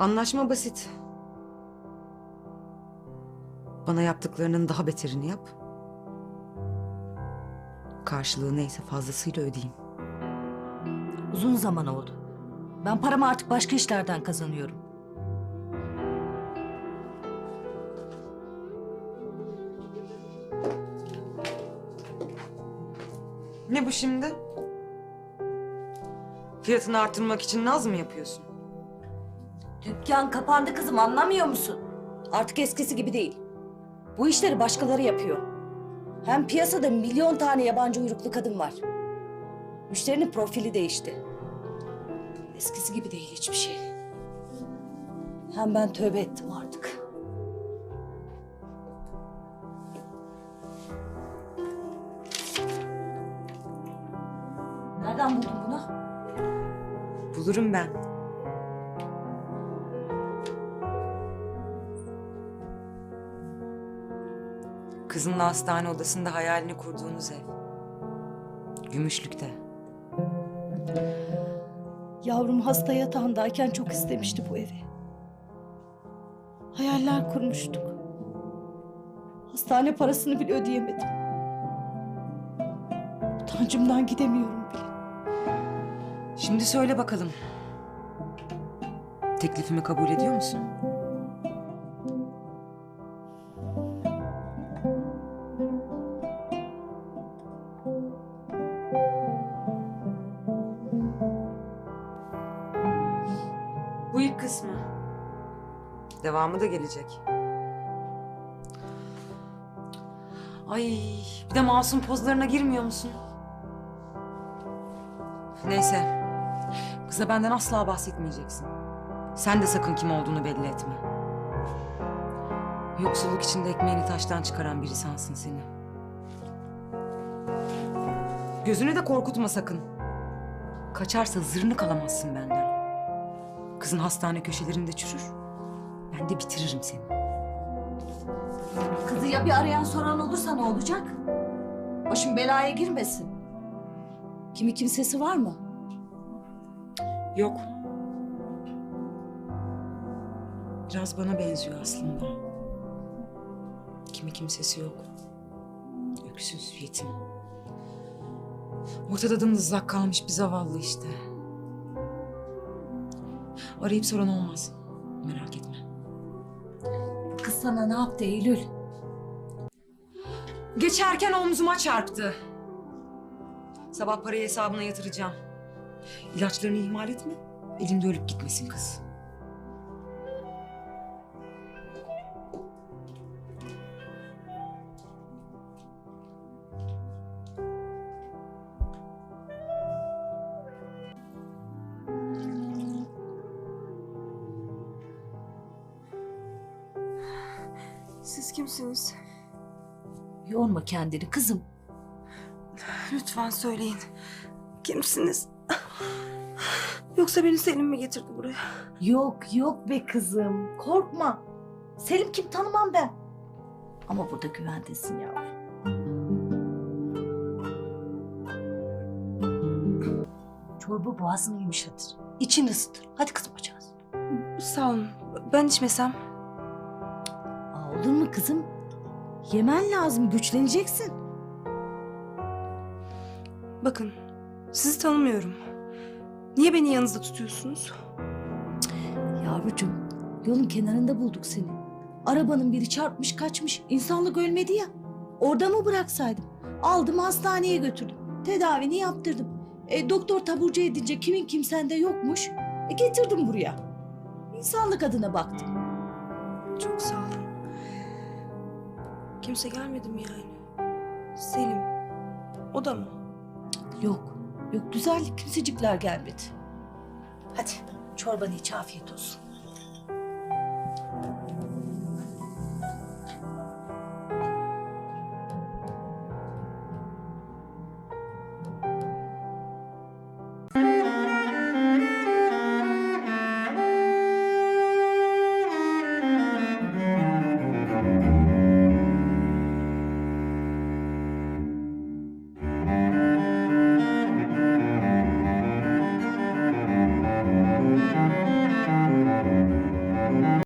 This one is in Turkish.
Anlaşma basit. Bana yaptıklarının daha beterini yap. Karşılığı neyse fazlasıyla ödeyeyim. Uzun zaman oldu. Ben paramı artık başka işlerden kazanıyorum. Ne bu şimdi? Fiyatını artırmak için naz mı yapıyorsun? Dükkan kapandı kızım anlamıyor musun? Artık eskisi gibi değil. Bu işleri başkaları yapıyor. Hem piyasada milyon tane yabancı uyruklu kadın var. Müşterinin profili değişti. Eskisi gibi değil hiçbir şey. Hem ben tövbe ettim artık. Nereden buldun bunu? Bulurum ben. Kızınla hastane odasında hayalini kurduğunuz ev. Gümüşlük'te. Yavrum hasta yatağındayken çok istemişti bu evi. Hayaller kurmuştuk. Hastane parasını bile ödeyemedim. Utancımdan gidemiyorum bile. Şimdi söyle bakalım. Teklifimi kabul ediyor musun? Bu ilk kısmı. Devamı da gelecek. Ay, bir de masum pozlarına girmiyor musun? Neyse. Kıza benden asla bahsetmeyeceksin. Sen de sakın kim olduğunu belli etme. Yoksulluk içinde ekmeğini taştan çıkaran biri sansın seni. Gözünü de korkutma sakın. Kaçarsa zırnık kalamazsın benden. Kızın hastane köşelerinde çürür. Ben de bitiririm seni. Kızı ya bir arayan soran olursa ne olacak? Başım belaya girmesin. Kimi kimsesi var mı? Yok. Biraz bana benziyor aslında. Kimi kimsesi yok. Öksüz, yetim. Ortada dımdızlak kalmış bir zavallı işte. Arayıp soran olmaz. Merak etme. Kız sana ne yaptı Eylül? Geçerken omzuma çarptı. Sabah parayı hesabına yatıracağım. İlaçlarını ihmal etme. Elinde ölüp gitmesin kız. Siz kimsiniz? Yorma kendini kızım. Lütfen söyleyin. Kimsiniz? Yoksa beni Selim mi getirdi buraya? Yok yok be kızım. Korkma. Selim kim tanımam ben. Ama burada güvendesin yavrum. Çorba boğazını yumuşatır. İçini ısıtır. Hadi kızım açacağız. Sağ olun. Ben içmesem. Olur mu kızım? Yemen lazım. Güçleneceksin. Bakın, sizi tanımıyorum. Niye beni yanınızda tutuyorsunuz? Yavrucuğum yolun kenarında bulduk seni. Arabanın biri çarpmış kaçmış. İnsanlık ölmedi ya. Orada mı bıraksaydım? Aldım hastaneye götürdüm. Tedavini yaptırdım. E, doktor taburcu edince kimin kimsende yokmuş. E, getirdim buraya. İnsanlık adına baktım. Çok sağ olun. Kimse gelmedi mi yani? Selim. O da mı? Yok. Yok güzellik kimsecikler gelmedi. Hadi çorbanı iç afiyet olsun.